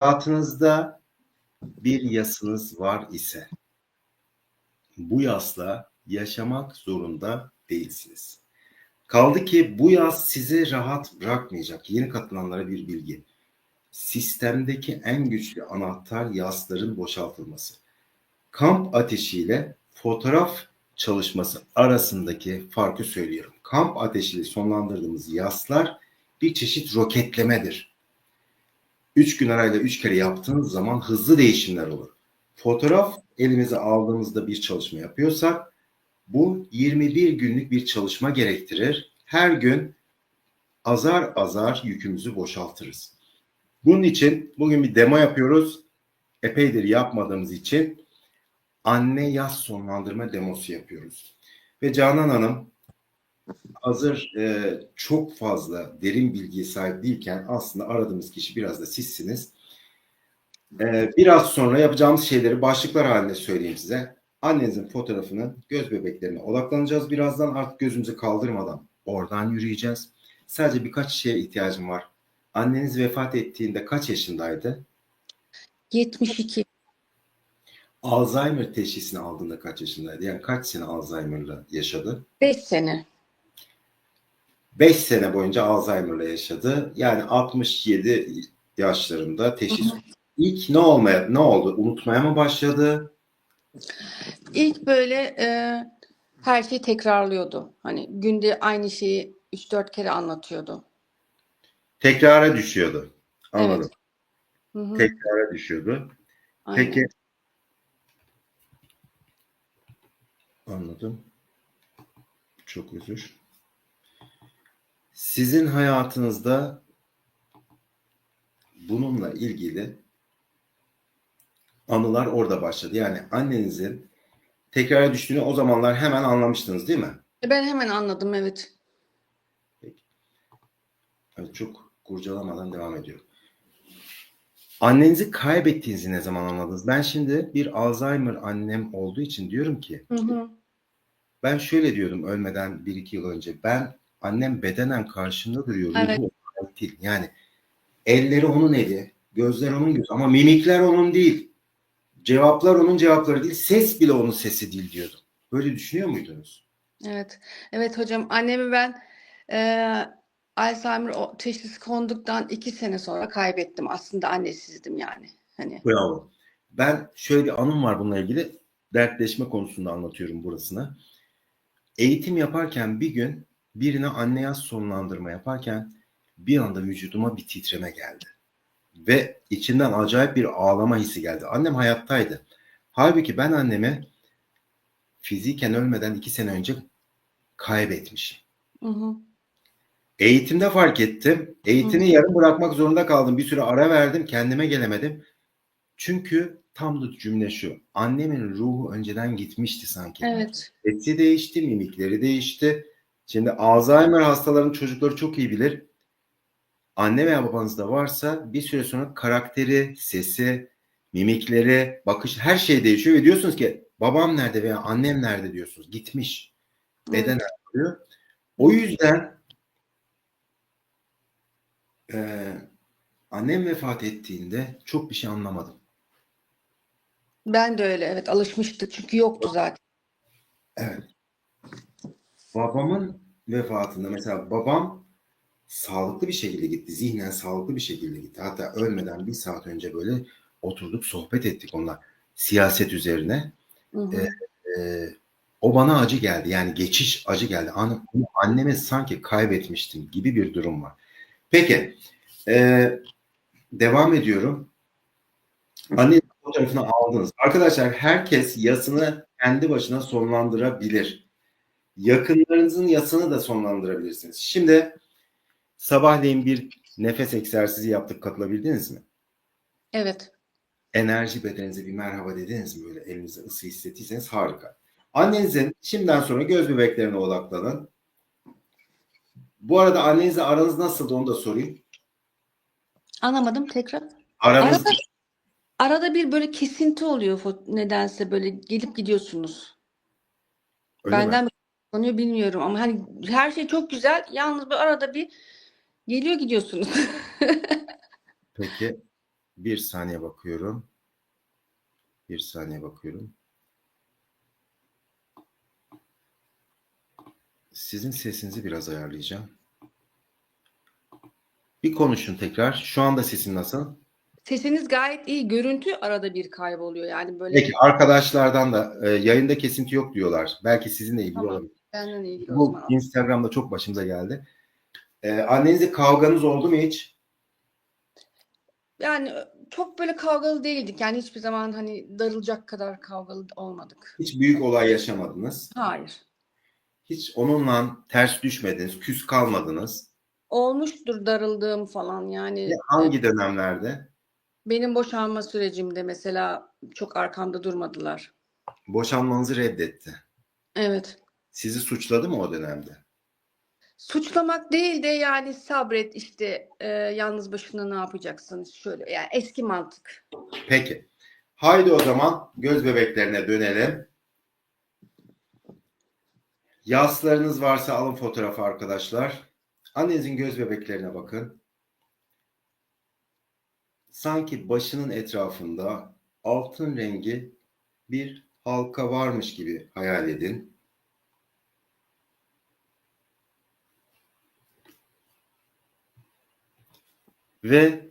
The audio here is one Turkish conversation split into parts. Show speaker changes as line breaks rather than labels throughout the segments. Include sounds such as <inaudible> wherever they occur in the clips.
hayatınızda bir yasınız var ise bu yasla yaşamak zorunda değilsiniz. Kaldı ki bu yas sizi rahat bırakmayacak. Yeni katılanlara bir bilgi. Sistemdeki en güçlü anahtar yasların boşaltılması. Kamp ateşiyle fotoğraf çalışması arasındaki farkı söylüyorum. Kamp ateşiyle sonlandırdığımız yaslar bir çeşit roketlemedir. 3 gün arayla 3 kere yaptığınız zaman hızlı değişimler olur. Fotoğraf elimize aldığımızda bir çalışma yapıyorsak bu 21 günlük bir çalışma gerektirir. Her gün azar azar yükümüzü boşaltırız. Bunun için bugün bir demo yapıyoruz. Epeydir yapmadığımız için anne yaz sonlandırma demosu yapıyoruz. Ve Canan Hanım hazır e, çok fazla derin bilgiye sahip değilken aslında aradığımız kişi biraz da sizsiniz. E, biraz sonra yapacağımız şeyleri başlıklar halinde söyleyeyim size. Annenizin fotoğrafını göz bebeklerine odaklanacağız. Birazdan artık gözümüzü kaldırmadan oradan yürüyeceğiz. Sadece birkaç şeye ihtiyacım var. Anneniz vefat ettiğinde kaç yaşındaydı?
72.
Alzheimer teşhisini aldığında kaç yaşındaydı? Yani kaç sene Alzheimer'la yaşadı?
5 sene.
5 sene boyunca Alzheimer'la yaşadı. Yani 67 yaşlarında teşhis. İlk ne olmaya ne oldu? Unutmaya mı başladı?
İlk böyle e, her şeyi tekrarlıyordu. Hani günde aynı şeyi 3-4 kere anlatıyordu.
Tekrara düşüyordu. Anladım.
Hı hı,
Tekrara düşüyordu.
aynen.
Peki. Anladım. Çok özür. Sizin hayatınızda bununla ilgili anılar orada başladı. Yani annenizin tekrara düştüğünü o zamanlar hemen anlamıştınız değil mi?
Ben hemen anladım evet.
Evet, çok kurcalamadan devam ediyorum. Annenizi kaybettiğinizi ne zaman anladınız? Ben şimdi bir Alzheimer annem olduğu için diyorum ki
Hı hı.
ben şöyle diyordum ölmeden bir iki yıl önce. Ben annem bedenen karşımda duruyor.
Evet.
Ruhu değil. Yani elleri onun eli, gözler onun gözü ama mimikler onun değil. Cevaplar onun cevapları değil. Ses bile onun sesi değil diyordum. Böyle düşünüyor muydunuz?
Evet. Evet hocam annemi ben e, Alzheimer teşhisi konduktan 2 sene sonra kaybettim. Aslında annesizdim yani. Hani
Bravo. Ben şöyle bir anım var bununla ilgili. Dertleşme konusunda anlatıyorum burasını. Eğitim yaparken bir gün birine anne yaz sonlandırma yaparken bir anda vücuduma bir titreme geldi. Ve içinden acayip bir ağlama hissi geldi. Annem hayattaydı. Halbuki ben annemi fiziken ölmeden iki sene önce kaybetmişim.
hı hı.
Eğitimde fark ettim. Eğitimi yarım bırakmak zorunda kaldım. Bir süre ara verdim. Kendime gelemedim. Çünkü tam da cümle şu. Annemin ruhu önceden gitmişti sanki.
Evet.
Sesi değişti, mimikleri değişti. Şimdi Alzheimer hastalarının çocukları çok iyi bilir. Anne veya babanızda varsa bir süre sonra karakteri, sesi, mimikleri, bakış her şey değişiyor ve diyorsunuz ki babam nerede veya annem nerede diyorsunuz. Gitmiş. Beden diyor. O yüzden eee, annem vefat ettiğinde çok bir şey anlamadım.
Ben de öyle evet alışmıştık çünkü yoktu zaten.
Evet. Babamın vefatında mesela babam sağlıklı bir şekilde gitti. Zihnen sağlıklı bir şekilde gitti. Hatta ölmeden bir saat önce böyle oturduk sohbet ettik onunla siyaset üzerine.
Hı hı.
Evet. Ee, o bana acı geldi. Yani geçiş acı geldi. An annemi sanki kaybetmiştim gibi bir durum var. Peki. ee, devam ediyorum. Anne fotoğrafını aldınız. Arkadaşlar herkes yasını kendi başına sonlandırabilir. Yakınlarınızın yasını da sonlandırabilirsiniz. Şimdi sabahleyin bir nefes egzersizi yaptık. Katılabildiniz mi?
Evet.
enerji bedeninize bir merhaba dediniz mi böyle elinize ısı hissettiyseniz harika. Annenizin şimdiden sonra göz bebeklerine odaklanın. Bu arada annenizle aranız nasıldı onu da sorayım.
Anlamadım tekrar.
Aranız
Arada, arada bir böyle kesinti oluyor nedense böyle gelip gidiyorsunuz.
öyle?
Benden mi konuyor bilmiyorum ama hani her şey çok güzel. Yalnız bir arada bir geliyor gidiyorsunuz. <laughs>
Peki Bir saniye bakıyorum. Bir saniye bakıyorum. Sizin sesinizi biraz ayarlayacağım. Bir konuşun tekrar. Şu anda sesim nasıl?
Sesiniz gayet iyi. Görüntü arada bir kayboluyor. Yani böyle
Peki arkadaşlardan da e, yayında kesinti yok diyorlar. Belki sizinle ilgili
Tamam.
olabilir.
Benden ilgili
Bu
zaman.
Instagram'da çok başımıza geldi. E, annenizle kavganız oldu mu hiç?
Yani çok böyle kavgalı değildik. Yani hiçbir zaman hani darılacak kadar kavgalı olmadık.
Hiç büyük olay yaşamadınız.
Hayır.
Hiç onunla ters düşmediniz, küs kalmadınız.
Olmuştur darıldığım falan yani.
E, Hangi dönemlerde?
Benim boşanma sürecimde mesela çok arkamda durmadılar.
Boşanmanızı reddetti.
Evet.
Sizi suçladı mı o dönemde?
Suçlamak değil de yani sabret işte e, yalnız başına ne yapacaksın şöyle yani eski mantık.
Peki. Haydi o zaman göz bebeklerine dönelim. Yaslarınız varsa alın fotoğrafı arkadaşlar. Annenizin göz bebeklerine bakın. Sanki başının etrafında altın rengi bir halka varmış gibi hayal edin. Ve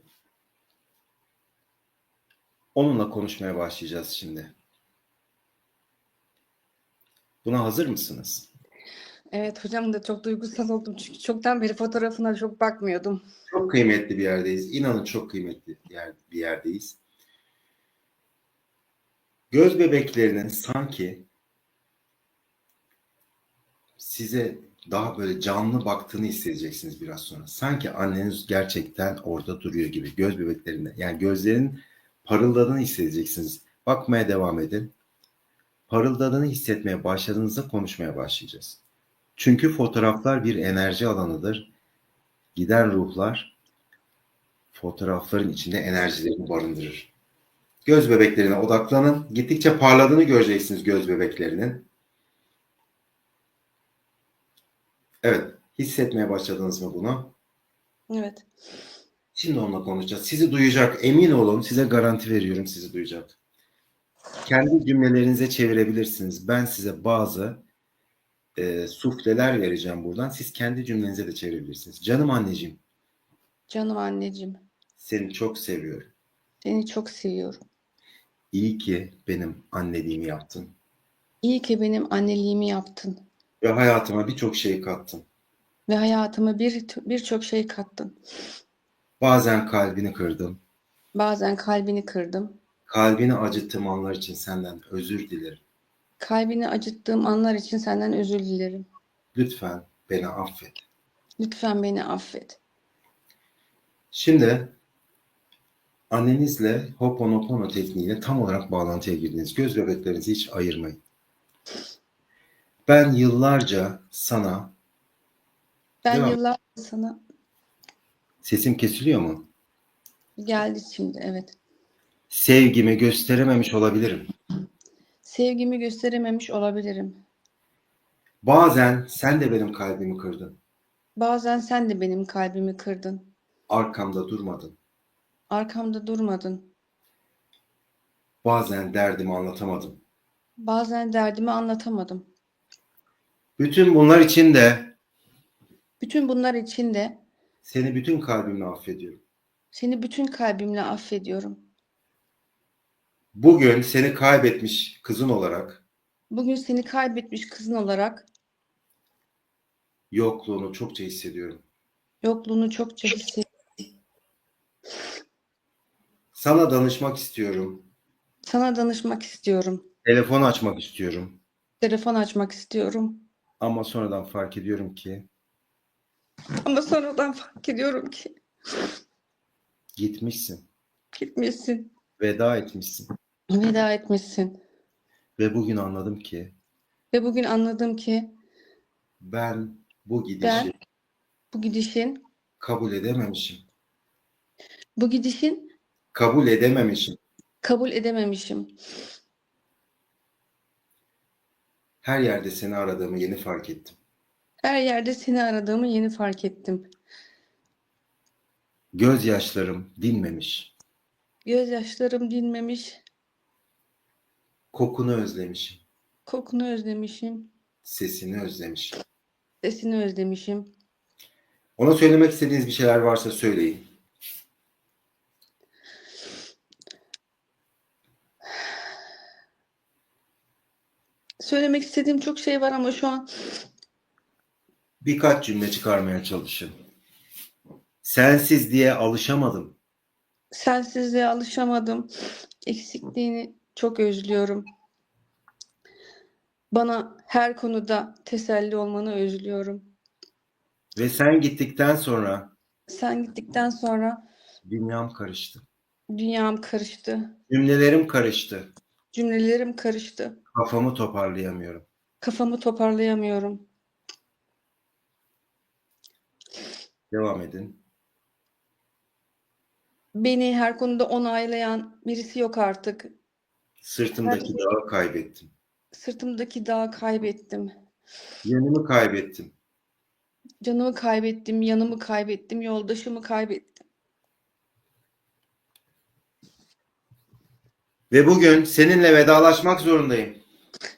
onunla konuşmaya başlayacağız şimdi. Buna hazır mısınız?
Evet hocam da çok duygusal oldum çünkü çoktan beri fotoğrafına çok bakmıyordum.
Çok kıymetli bir yerdeyiz. İnanın çok kıymetli bir, yer, bir yerdeyiz. Göz bebeklerinin sanki size daha böyle canlı baktığını hissedeceksiniz biraz sonra. Sanki anneniz gerçekten orada duruyor gibi göz bebeklerinde. Yani gözlerin parıldadığını hissedeceksiniz. Bakmaya devam edin. Parıldadığını hissetmeye başladığınızda konuşmaya başlayacağız. Çünkü fotoğraflar bir enerji alanıdır. Giden ruhlar fotoğrafların içinde enerjilerini barındırır. Göz bebeklerine odaklanın. Gittikçe parladığını göreceksiniz göz bebeklerinin. Evet, hissetmeye başladınız mı bunu?
Evet.
Şimdi onunla konuşacağız. Sizi duyacak, emin olun. Size garanti veriyorum sizi duyacak. Kendi cümlelerinize çevirebilirsiniz. Ben size bazı e, sufleler vereceğim buradan. Siz kendi cümlenize de çevirebilirsiniz. Canım anneciğim,
Canım anneciğim
seni çok seviyorum.
seni çok seviyorum.
İyi ki benim anneliğimi yaptın.
İyi ki benim anneliğimi yaptın
Ve hayatıma birçok şey kattın.
ve hayatıma bir birçok şey kattın.
Bazen kalbini kırdım.
Bazen kalbini kırdım.
Kalbini acıttığım anlar için senden özür dilerim.
Kalbini acıttığım anlar için senden özür dilerim.
Lütfen beni affet.
Lütfen beni affet.
Şimdi annenizle Hoponopono tekniğiyle tam olarak bağlantıya girdiniz. Göz bebeklerinizi hiç ayırmayın. Ben yıllarca sana
Ben
Devam.
yıllardır sana
sesim kesiliyor mu?
geldi şimdi evet.
Sevgimi gösterememiş olabilirim.
Sevgimi gösterememiş olabilirim.
Bazen sen de benim kalbimi kırdın.
Bazen sen de benim kalbimi kırdın.
Arkamda durmadın.
Arkamda durmadın.
Bazen derdimi anlatamadım.
Bazen derdimi anlatamadım.
Bütün bunlar için de
Bütün bunlar için de
seni bütün kalbimle affediyorum.
seni bütün kalbimle affediyorum.
Bugün seni kaybetmiş kızın olarak
Bugün seni kaybetmiş kızın olarak
yokluğunu çokça hissediyorum.
yokluğunu çokça hissediyorum.
Sana danışmak istiyorum.
Sana danışmak istiyorum.
Telefon açmak istiyorum.
Telefon açmak istiyorum.
Ama sonradan fark ediyorum ki
Ama sonradan fark ediyorum ki
gitmişsin.
gitmişsin.
Veda etmişsin.
Veda etmişsin.
Ve bugün anladım ki
Ve bugün anladım ki
ben bu gidişi
Ben- bu gidişin
kabul edememişim.
bu gidişin
Kabul edememişim.
kabul edememişim.
Her yerde seni aradığımı yeni fark ettim.
Her yerde seni aradığımı yeni fark ettim.
Gözyaşlarım dinmemiş.
Gözyaşlarım dinmemiş.
Kokunu özlemişim.
Kokunu özlemişim.
Sesini özlemişim.
Sesini özlemişim.
Ona söylemek istediğiniz bir şeyler varsa söyleyin.
Söylemek istediğim çok şey var ama şu an
Birkaç cümle çıkarmaya çalışın. Sensiz diye alışamadım.
sensizliğe alışamadım. Eksikliğini çok özlüyorum. Bana her konuda teselli olmanı özlüyorum.
Ve sen gittikten sonra
Sen gittikten sonra
dünyam karıştı.
dünyam karıştı.
Cümlelerim karıştı.
Cümlelerim karıştı.
Kafamı toparlayamıyorum.
Kafamı toparlayamıyorum.
Devam edin.
Beni her konuda onaylayan birisi yok artık.
Sırtımdaki dağı kaybettim.
Sırtımdaki dağı kaybettim.
Yönümü kaybettim.
Canımı kaybettim, yanımı kaybettim, yoldaşımı kaybettim.
Ve bugün seninle vedalaşmak zorundayım.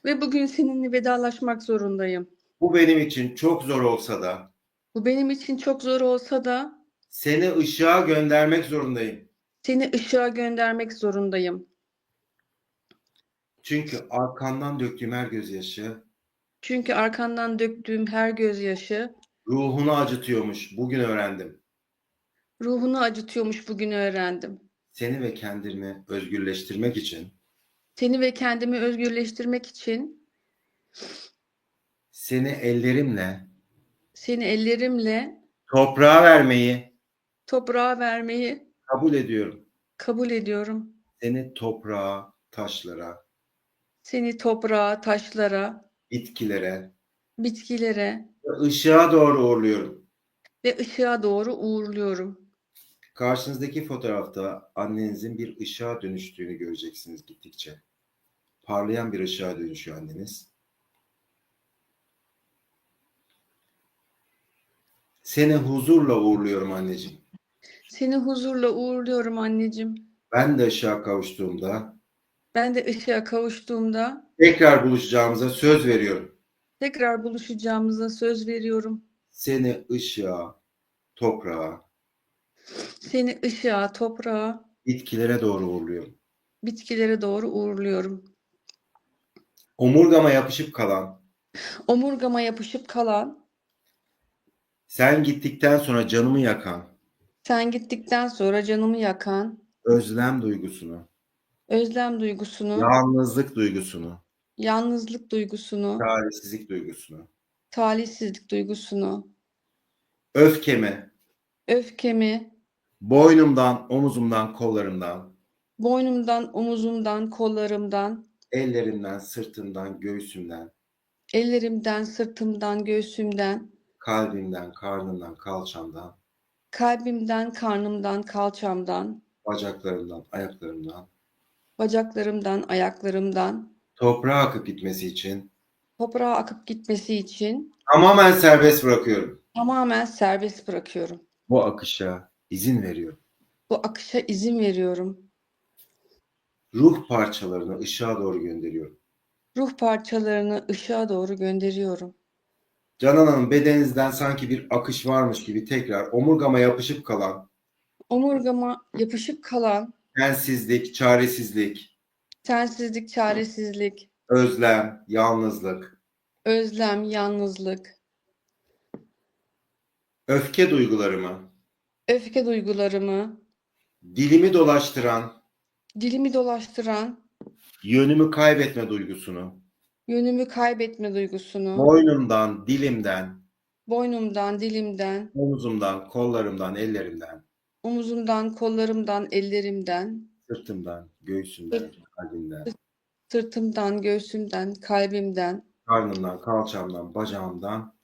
Ve bugün seninle vedalaşmak zorundayım.
Bu benim için çok zor olsa da
Bu benim için çok zor olsa da
seni ışığa göndermek zorundayım.
seni ışığa göndermek zorundayım.
Çünkü arkandan döktüğüm her gözyaşı
Çünkü arkandan döktüğüm her gözyaşı
ruhunu acıtıyormuş. Bugün öğrendim.
ruhunu acıtıyormuş bugün öğrendim.
Seni ve kendimi özgürleştirmek için
Seni ve kendimi özgürleştirmek için
seni ellerimle
seni ellerimle
toprağa vermeyi
toprağa vermeyi
kabul ediyorum.
kabul ediyorum.
Seni toprağa, taşlara,
Seni toprağa, taşlara,
bitkilere
bitkilere
ve ışığa doğru uğurluyorum.
ve ışığa doğru uğurluyorum.
Karşınızdaki fotoğrafta annenizin bir ışığa dönüştüğünü göreceksiniz gittikçe. Parlayan bir ışığa dönüşüyor anneniz. Seni huzurla uğurluyorum anneciğim.
Seni huzurla uğurluyorum anneciğim.
Ben de ışığa kavuştuğumda
Ben de ışığa kavuştuğumda
tekrar buluşacağımıza söz veriyorum.
tekrar buluşacağımıza söz veriyorum.
Seni ışığa, toprağa,
Seni ışığa, toprağa,
bitkilere doğru uğurluyorum.
bitkilere doğru uğurluyorum.
Omurgama yapışıp kalan,
Omurgama yapışıp kalan,
sen gittikten sonra canımı yakan,
sen gittikten sonra canımı yakan.
Özlem duygusunu,
özlem duygusunu,
yalnızlık duygusunu,
yalnızlık duygusunu,
çaresizlik duygusunu,
talihsizlik duygusunu,
öfkemi,
öfkemi,
boynumdan, omuzumdan, kollarımdan,
boynumdan, omuzumdan, kollarımdan,
ellerimden, sırtımdan, göğsümden,
ellerimden, sırtımdan, göğsümden,
kalbimden, karnımdan, kalçamdan,
kalbimden, karnımdan, kalçamdan,
bacaklarımdan, ayaklarımdan,
bacaklarımdan, ayaklarımdan.
Toprağa akıp gitmesi için.
Toprağa akıp gitmesi için.
Tamamen serbest bırakıyorum.
tamamen serbest bırakıyorum.
Bu akışa izin veriyorum.
Bu akışa izin veriyorum.
Ruh parçalarını ışığa doğru gönderiyorum.
Ruh parçalarını ışığa doğru gönderiyorum.
Canan Hanım bedeninizden sanki bir akış varmış gibi tekrar omurgama yapışıp kalan
Omurgama yapışıp kalan
sensizlik, çaresizlik,
sensizlik, çaresizlik,
özlem, yalnızlık,
özlem, yalnızlık,
öfke duygularımı,
öfke duygularımı,
dilimi dolaştıran,
dilimi dolaştıran,
yönümü kaybetme duygusunu,
yönümü kaybetme duygusunu,
boynumdan, dilimden,
boynumdan, dilimden,
omuzumdan, kollarımdan, ellerimden,
omuzumdan, kollarımdan, ellerimden,
sırtımdan, göğsümden, kalbimden,
sırtımdan, göğsümden, kalbimden,
karnımdan, kalçamdan, bacağımdan.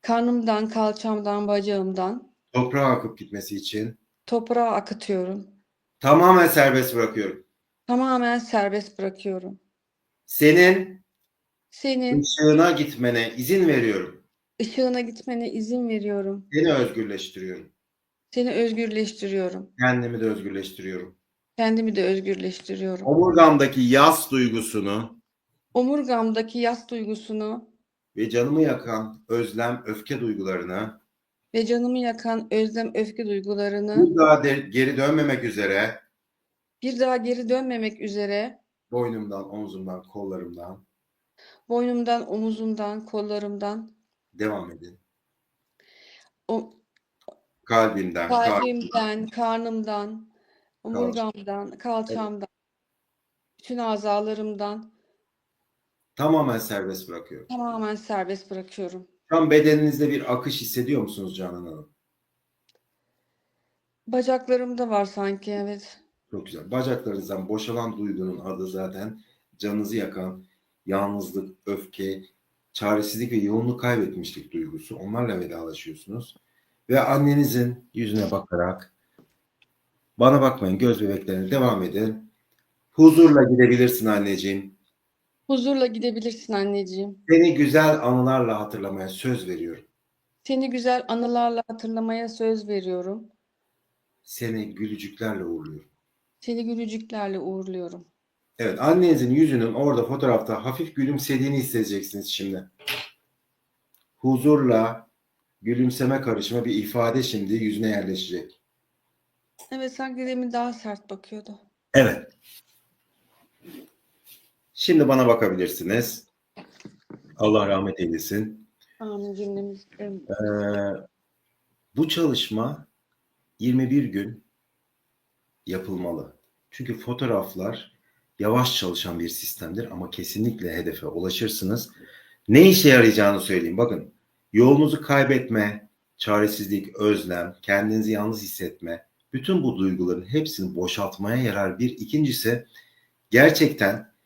Karnımdan, kalçamdan, bacağımdan
toprağa akıp gitmesi için
toprağa akıtıyorum.
tamamen serbest bırakıyorum.
Tamamen serbest bırakıyorum.
Senin
Senin
ışığına gitmene izin veriyorum.
ışığına gitmene izin veriyorum.
Seni özgürleştiriyorum.
Seni özgürleştiriyorum.
Kendimi de özgürleştiriyorum.
Kendimi de özgürleştiriyorum.
Omurgamdaki yas duygusunu
Omurgamdaki yas duygusunu
ve canımı yakan özlem, öfke duygularını
ve canımı yakan özlem, öfke duygularını
bir daha de- geri dönmemek üzere
bir daha geri dönmemek üzere
boynumdan, omzumdan, kollarımdan
boynumdan, omuzumdan, kollarımdan,
devam edin.
o,
Kalbimden, kal-
kalbimden, karnımdan, omurgamdan, kalçamdan, bütün azalarımdan
tamamen serbest bırakıyorum.
tamamen serbest bırakıyorum.
Şu an bedeninizde bir akış hissediyor musunuz Canan Hanım?
Bacaklarımda var sanki evet.
Çok güzel. Bacaklarınızdan boşalan duygunun adı zaten canınızı yakan yalnızlık, öfke, çaresizlik ve yoğunluk kaybetmişlik duygusu. Onlarla vedalaşıyorsunuz. Ve annenizin yüzüne bakarak bana bakmayın göz bebeklerine devam edin. Huzurla gidebilirsin anneciğim.
Huzurla gidebilirsin anneciğim.
Seni güzel anılarla hatırlamaya söz veriyorum.
Seni güzel anılarla hatırlamaya söz veriyorum.
Seni gülücüklerle uğurluyorum.
Seni gülücüklerle uğurluyorum.
Evet, annenizin yüzünün orada fotoğrafta hafif gülümsediğini hissedeceksiniz şimdi. Huzurla gülümseme karışımı bir ifade şimdi yüzüne yerleşecek.
Evet sanki demin daha sert bakıyordu.
Evet. Şimdi bana bakabilirsiniz. Allah rahmet eylesin.
Amin cümlemiz.
Ee, bu çalışma 21 gün yapılmalı. Çünkü fotoğraflar yavaş çalışan bir sistemdir ama kesinlikle hedefe ulaşırsınız. Ne işe yarayacağını söyleyeyim. Bakın yolunuzu kaybetme, çaresizlik, özlem, kendinizi yalnız hissetme, bütün bu duyguların hepsini boşaltmaya yarar bir. İkincisi gerçekten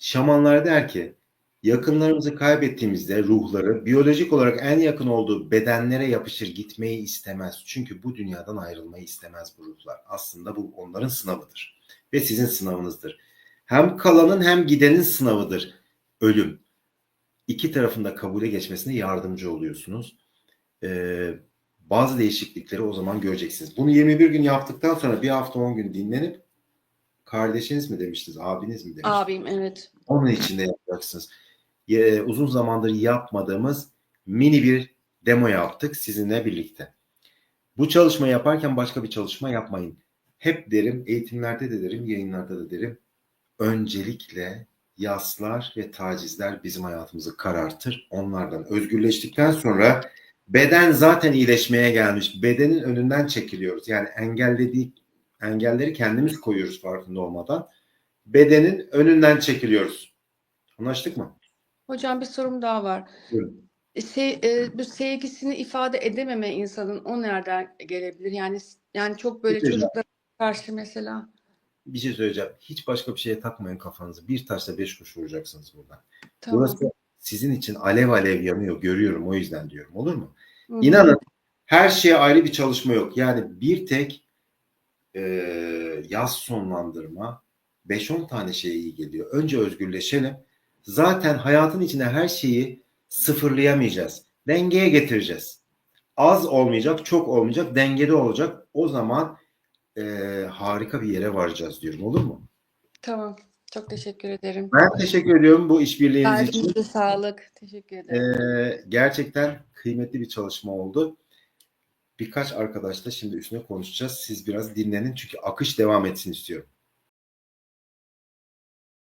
şamanlar der ki yakınlarımızı kaybettiğimizde ruhları biyolojik olarak en yakın olduğu bedenlere yapışır gitmeyi istemez. Çünkü bu dünyadan ayrılmayı istemez bu ruhlar. Aslında bu onların sınavıdır ve sizin sınavınızdır. Hem kalanın hem gidenin sınavıdır ölüm. İki tarafında kabule geçmesine yardımcı oluyorsunuz. Ee, bazı değişiklikleri o zaman göreceksiniz. Bunu 21 gün yaptıktan sonra bir hafta 10 gün dinlenip kardeşiniz mi demiştiniz, abiniz mi demiştiniz?
Abim evet.
Onun içinde yapacaksınız. Ye- uzun zamandır yapmadığımız mini bir demo yaptık sizinle birlikte. Bu çalışma yaparken başka bir çalışma yapmayın. Hep derim, eğitimlerde de derim, yayınlarda da derim. Öncelikle yaslar ve tacizler bizim hayatımızı karartır. Onlardan özgürleştikten sonra beden zaten iyileşmeye gelmiş. Bedenin önünden çekiliyoruz. Yani engellediği engelleri kendimiz koyuyoruz farkında olmadan bedenin önünden çekiliyoruz. Anlaştık mı?
Hocam bir sorum daha var.
Buyurun.
E, Se, e, bu sevgisini ifade edememe insanın o nereden gelebilir? Yani yani çok böyle
Güzel.
çocuklara karşı mesela.
Bir şey söyleyeceğim. Hiç başka bir şeye takmayın kafanızı. Bir taşla beş kuş vuracaksınız buradan.
Tamam.
Burası sizin için alev alev yanıyor. Görüyorum o yüzden diyorum. Olur mu?
Hı hı.
İnanın her şeye ayrı bir çalışma yok. Yani bir tek e, yaz sonlandırma 5-10 tane şeye iyi geliyor. Önce özgürleşelim. Zaten hayatın içinde her şeyi sıfırlayamayacağız. Dengeye getireceğiz. Az olmayacak, çok olmayacak, dengede olacak. O zaman e, harika bir yere varacağız diyorum. Olur mu?
Tamam. Çok teşekkür ederim.
Ben teşekkür ediyorum bu işbirliğiniz için.
Sağlık. Teşekkür ederim.
Ee, gerçekten kıymetli bir çalışma oldu. Birkaç arkadaşla şimdi üstüne konuşacağız. Siz biraz dinlenin çünkü akış devam etsin istiyorum.